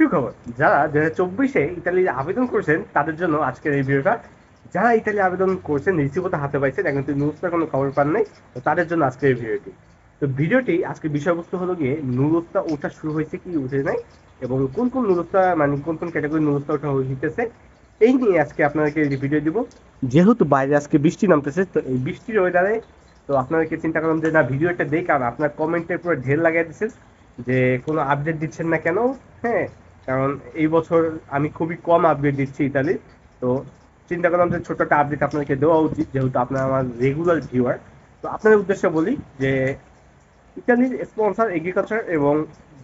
সুখবর যারা দু হাজার চব্বিশে ইতালি আবেদন করেছেন, তাদের জন্য আজকের এই ভিডিওটা। যারা ইতালি আবেদন করছেন রিসিভও তো হাতে পাইছেন, এখন তুই নিউজটা কোনো খবর পান নাই, তো তাদের জন্য আজকের এই ভিডিওটি। তো ভিডিওটি আজকে বিষয়বস্তু হলো গিয়ে নুরস্তা ওঠা শুরু হয়েছে কি উঠে নাই, এবং কোন কোন নুরস্তা মানে কোন কোন ক্যাটাগরি নুরস্তা ওঠা হইতেছে, এই নিয়ে আজকে আপনাদেরকে এই ভিডিও দিব। যেহেতু বাইরে আজকে বৃষ্টি নামতেছে, তো এই বৃষ্টির ওয়েদারে তো আপনাদেরকে চিন্তা করলাম যে না, ভিডিওটা দেই, কারণ আপনার কমেন্টের পুরো ঢের লাগাই দিচ্ছেন যে কোনো আপডেট দিচ্ছেন না কেন হ্যাঁ কারণ এই বছর আমি খুবই কম আপডেট দিচ্ছি ইতালির তো চিন্তা করলাম যে ছোট একটা আপডেট আপনাদেরকে দেওয়া উচিত, যেহেতু আপনার আমার রেগুলার ভিউয়ার তো আপনাদের উদ্দেশ্যে বলি যে ইতালির স্পন্সার এগ্রিকালচার এবং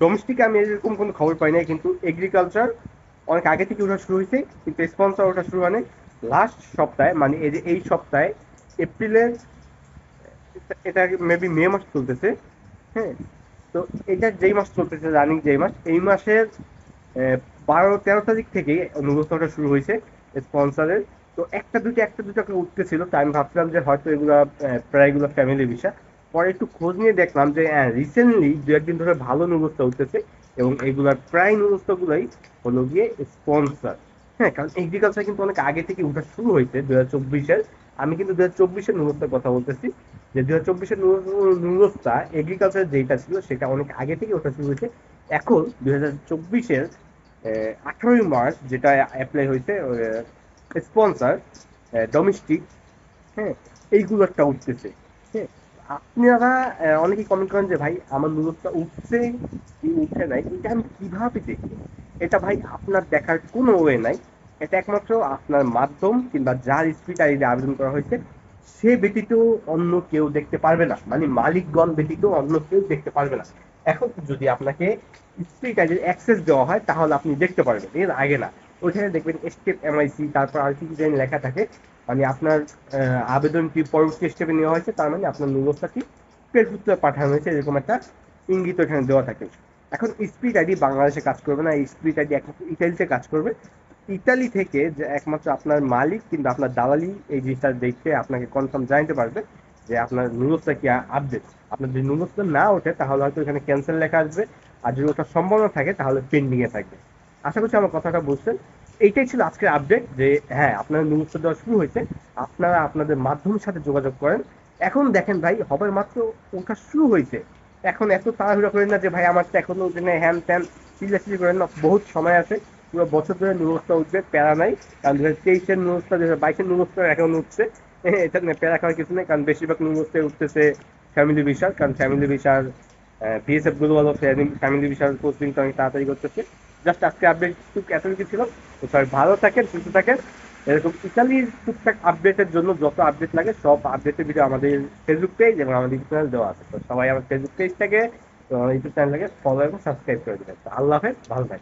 ডোমেস্টিকে আমি এরকম কোনো খবর পাই নাই, কিন্তু এগ্রিকালচার অনেক আগে থেকে ওঠা শুরু হয়েছে, কিন্তু স্পন্সর ওঠা শুরু মানে লাস্ট সপ্তাহে মানে এই যে এই সপ্তাহে এপ্রিলের এটা- মেবি মে মাস চলতেছে হ্যাঁ। তো এটা যেই মাস চলতেছে রানিং যেই মাস, এই মাসের বারো, তেরো তারিখ থেকেই অনুষ্ঠানটা শুরু হয়েছে স্পন্সরের তো একটা দুটো একটা দুটো করে উঠতেছিল তাই আমি ভাবছিলাম যে হয়তো এগুলো প্রায় এগুলো ফ্যামিলি বিষয় পরে একটু খোঁজ নিয়ে দেখলাম যে হ্যাঁ রিসেন্টলি দু একদিন ধরে ভালো নুরস্তা উঠতেছে এবং এগুলার প্রায় নুরস্তাগুলোই হলো গিয়ে স্পন্সর হ্যাঁ কারণ এগ্রিকালচার কিন্তু অনেক আগে থেকে উঠা শুরু হয়েছে দু হাজার চব্বিশের। আমি কিন্তু দু হাজার চব্বিশের নুরস্তার কথা বলতেছি। যে দু হাজার চব্বিশের নুরস্তা এগ্রিকালচার যেটা ছিল, সেটা অনেক আগে থেকে ওঠা শুরু হয়েছে। এখন দুই হাজার চব্বিশের আঠারোই মার্চ যেটা অ্যাপ্লাই হয়েছে স্পন্সার ডোমেস্টিক হ্যাঁ এইগুলোটা উঠতেছে হ্যাঁ। আপনারা আহ, অনেকেই কমেন্ট করেন যে ভাই আমার নুরস্তা উঠছে কি উঠে নাই? এটা আমি কীভাবে দেখি এটা ভাই আপনার দেখার কোনো ওয়ে নাই। এটা একমাত্র আপনার মাধ্যম কিংবা যার স্পিড আইডি আবেদন করা হয়েছে সে ব্যতীত অন্য কেউ দেখতে পারবে না। মানে মালিকগণ ব্যতীত অন্য কেউ দেখতে পারবে না। এখন যদি আপনাকে স্পিড আইডির অ্যাক্সেস দেওয়া হয়, তাহলে আপনি দেখতে পারবেন। এর আগে না। ওইখানে দেখবেন স্টেপ এমআইসি তারপর আর কি জানি লেখা থাকে। মানে আপনার আবেদনটি পরবর্তী স্টেপে নেওয়া হয়েছে। তার মানে আপনার ব্যবস্থাটি ফেসবুকে পাঠানো হয়েছে, এরকম একটা ইঙ্গিত এখানে দেওয়া থাকে। এখন স্পিড আইডি বাংলাদেশে কাজ করবে না। স্পিড আইডি একমাত্র ইতালিতে কাজ করবে। ইতালি থেকে যে একমাত্র আপনার মালিক কিন্তু আপনার দালালি এই জিনিসটা দেখতে আপনাকে কনফার্ম জানাতে পারবে যে আপনার নুরস্তা কি আপডেট আপনার যদি নুরস্তা না ওঠে, তাহলে হয়তো এখানে ক্যান্সেল লেখা আসবে। আর যদি ওটার সম্ভাবনা থাকে, তাহলে পেন্ডিং এ থাকবে। আশা করছি আমার কথাটা বুঝছেন। এইটাই ছিল আজকের আপডেট যে হ্যাঁ আপনার নুরস্তা দেওয়া শুরু হয়েছে। আপনারা আপনাদের মাধ্যমের সাথে যোগাযোগ করেন। এখন দেখেন ভাই হবে মাত্র ওঠা শুরু হয়েছে। এখন এত তাড়াহুড়া করেন না যে, ভাই, আমার তো এখনও হ্যান ত্যান, চিল্লাচিল্লি করেন না, বহুত সময় আছে। পুরো বছর ধরে নুরস্তা উঠবে, প্যারা নাই। কারণ দু হাজার তেইশের নুরস্তা দু বাইশের নুরস্তা এখন উঠছে। এটা নিয়ে প্যারা খাওয়ার কিছু নেই, কারণ বেশিরভাগ নুরস্তায় উঠতেছে ফ্যামিলি ভিসার কারণ ফ্যামিলি ভিসার বিএসএফগুলো ভালো ফ্যামিলি ভিসার তো অনেক তাড়াতাড়ি করতেছে। জাস্ট আজকে আপডেট এতটুকু ছিল। তো সবাই ভালো থাকেন, সুস্থ থাকেন। এরকম ইতালির টুকটাক আপডেটের জন্য যত আপডেট লাগে, সব আপডেটের ভিডিও আমাদের ফেসবুক পেজ এবং আমাদের ইউটিউব চ্যানেল দেওয়া আছে। তো সবাই আমার ফেসবুক পেজটাকে ইউটিউব চ্যানেলটাকে ফলো এবং সাবস্ক্রাইব করে দেবেন। আল্লাহ হাফেজ, ভালো থাকেন।